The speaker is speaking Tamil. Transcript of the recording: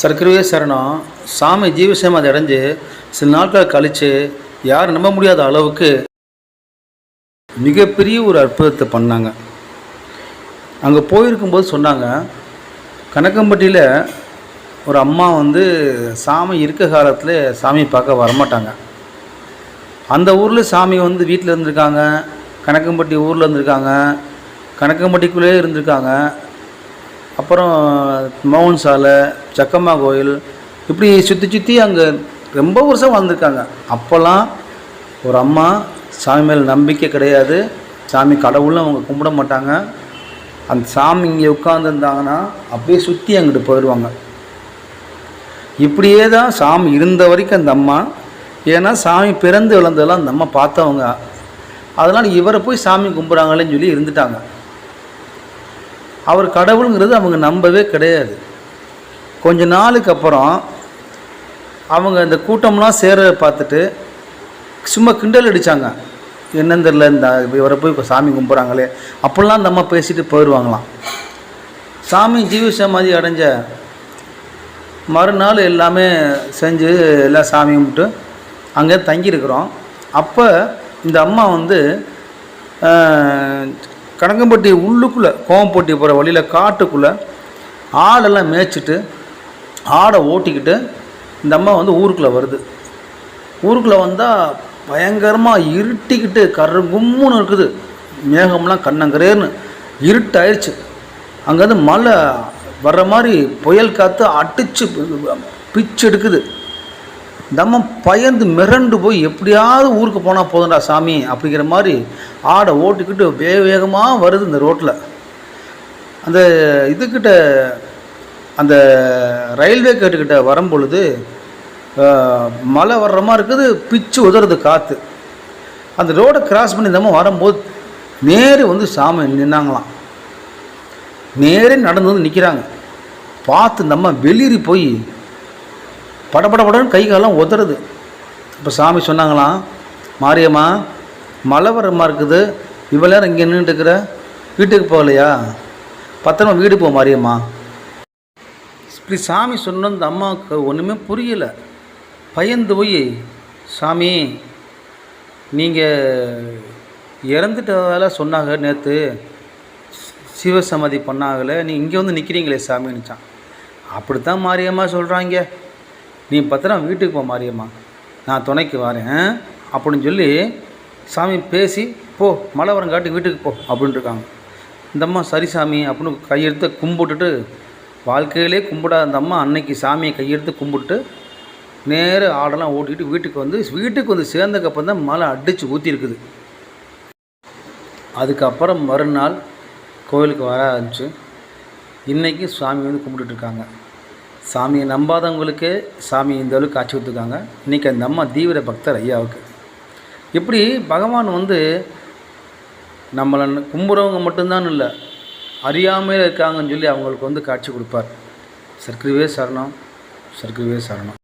சர்க்கரவே சரணம். சாமி ஜீவசமாதி அடைஞ்சு சில நாட்கள் கழித்து யாரும் நம்ப முடியாத அளவுக்கு மிகப்பெரிய ஒரு அற்புதத்தை பண்ணாங்க. அங்கே போயிருக்கும்போது சொன்னாங்க கணக்கம்பட்டியில் ஒரு அம்மா வந்து சாமி இருக்க காலத்தில் சாமி பார்க்க வரமாட்டாங்க. அந்த ஊரில் சாமி வந்து வீட்டில் இருந்திருக்காங்க கணக்கம்பட்டி ஊரில் இருந்திருக்காங்க கணக்கம்பட்டிக்குள்ளேயே இருந்திருக்காங்க. அப்புறம் மௌன் சாலை சக்கம்மா கோயில் இப்படி சுற்றி சுற்றி அங்கே ரொம்ப வருஷம் வந்திருக்காங்க அப்போல்லாம் ஒரு அம்மா சாமி மேல் நம்பிக்கை கிடையாது. சாமி கடவுள்னு அவங்க கும்பிட மாட்டாங்க. அந்த சாமி இங்கே உட்காந்துருந்தாங்கன்னா அப்படியே சுற்றி அங்கிட்டு போயிடுவாங்க இப்படியே தான் சாமி இருந்த வரைக்கும் அந்த அம்மா. ஏன்னா சாமி பிறந்து விளந்ததெல்லாம் அந்த அம்மா பார்த்தவங்க. அதனால் இவரை போய் சாமி கும்பிட்றாங்களேன்னு சொல்லி இருந்துட்டாங்க. அவர் கடவுளுங்கிறது அவங்க நம்பவே கிடையாது. கொஞ்ச நாளுக்கு அப்புறம் அவங்க அந்த கூட்டம்லாம் சேர பார்த்துட்டு சும்மா கிண்டல் அடித்தாங்க என்னன்னு தெரில இந்த இவரை போய் இப்போ சாமி கும்பிட்றாங்களே. அப்படிலாம் அந்த அம்மா பேசிட்டு போயிடுவாங்களாம் சாமி ஜீவ சமாதி அடைஞ்ச மறுநாள் எல்லாமே செஞ்சு எல்லாம் சாமி கும்பிட்டு அங்கே தங்கியிருக்கிறோம். அப்போ இந்த அம்மா வந்து கடங்கம்பட்டி உள்ளுக்குள்ளே கோவம்பட்டி போகிற வழியில் காட்டுக்குள்ளே ஆடெல்லாம் மேய்ச்சிட்டு ஆடை ஓட்டிக்கிட்டு இந்த அம்மா வந்து ஊருக்குள்ளே வருது. ஊருக்குள்ளே வந்தால் பயங்கரமாக இருட்டிக்கிட்டு கருங்கும்முன்னு இருக்குது. மேகம்லாம் கண்ணங்கரேர்னு இருட்டாயிருச்சு. அங்கேருந்து மழை வர்ற மாதிரி புயல் காற்று அடிச்சு பிச்சு எடுக்குது. இந்த அம்மா பயந்து மிரண்டு போய் எப்படியாவது ஊருக்கு போனால் போதும்டா சாமி அப்படிங்கிற மாதிரி ஆடை ஓட்டிக்கிட்டு வேக வேகமாக வருது இந்த ரோட்டில் அந்த இதுக்கிட்ட அந்த ரயில்வே கேட்டுக்கிட்ட வரும்பொழுது மழை வர்ற மாதிரி இருக்குது பிச்சு உதறது காற்று அந்த ரோடை கிராஸ் பண்ணி இந்த வரும்போது நேரு வந்து சாமி நின்னாங்களாம். நேரே நடந்து வந்து நிற்கிறாங்க பார்த்து நம்ம வெளியேறி போய் போய் படபடபடன்னு கை காலம் உதறது. இப்போ சாமி சொன்னாங்களாம் மாரியம்மா மழை வரமாக இருக்குது. இவ்வளோ நேரம் இங்கே நின்றுட்டு இருக்கிற? வீட்டுக்கு போகலையா? பத்திரமா வீடு போ மாரியம்மா. இப்படி சாமி சொன்ன அந்த அம்மாவுக்கு ஒன்றுமே புரியலை. பயந்து போய் சாமி நீங்கள் இறந்துட்டதால சொன்னாங்க நேற்று சிவசமாதி பண்ணாகல. நீ இங்கே வந்து நிற்கிறீங்களே சாமின்னுச்சான் அப்படித்தான் மாரியம்மா சொல்கிறாங்க நீ பத்திரம் வீட்டுக்கு போ மாரியம்மா. நான் துணைக்கு வரேன். அப்படின்னு சொல்லி சாமி பேசி போ மழை வரங்காட்டி வீட்டுக்கு போ அப்படின்னு இருக்காங்க இந்த அம்மா சரி சாமி அப்படின்னு கையெடுத்து கும்பிட்டுட்டு வாழ்க்கையிலே கும்பிடாத அந்த அம்மா அன்னைக்கு சாமியை கையெடுத்து கும்பிட்டு நேர ஆடெல்லாம் ஓட்டிட்டு வீட்டுக்கு வந்து வீட்டுக்கு வந்து சேர்ந்ததுக்கப்புறம் தான் மழை அடித்து ஊற்றிருக்குது அதுக்கப்புறம் மறுநாள் கோவிலுக்கு வர ஆரம்பிச்சு இன்றைக்கி சாமி வந்து கும்பிட்டுட்ருக்காங்க. சாமியை நம்பாதவங்களுக்கு சாமி இந்த அளவுக்கு காட்சி கொடுத்துருக்காங்க. இன்றைக்கி அந்த அம்மா தீவிர பக்தர் ஐயாவுக்கு. இப்படி பகவான் வந்து நம்மளை கும்புறவங்க மட்டும்தான் இல்லை அறியாமையில் இருக்காங்கன்னு சொல்லி அவங்களுக்கு வந்து காட்சி கொடுப்பார். சர்க்கரவே சரணம் சர்க்கரவே சரணம்.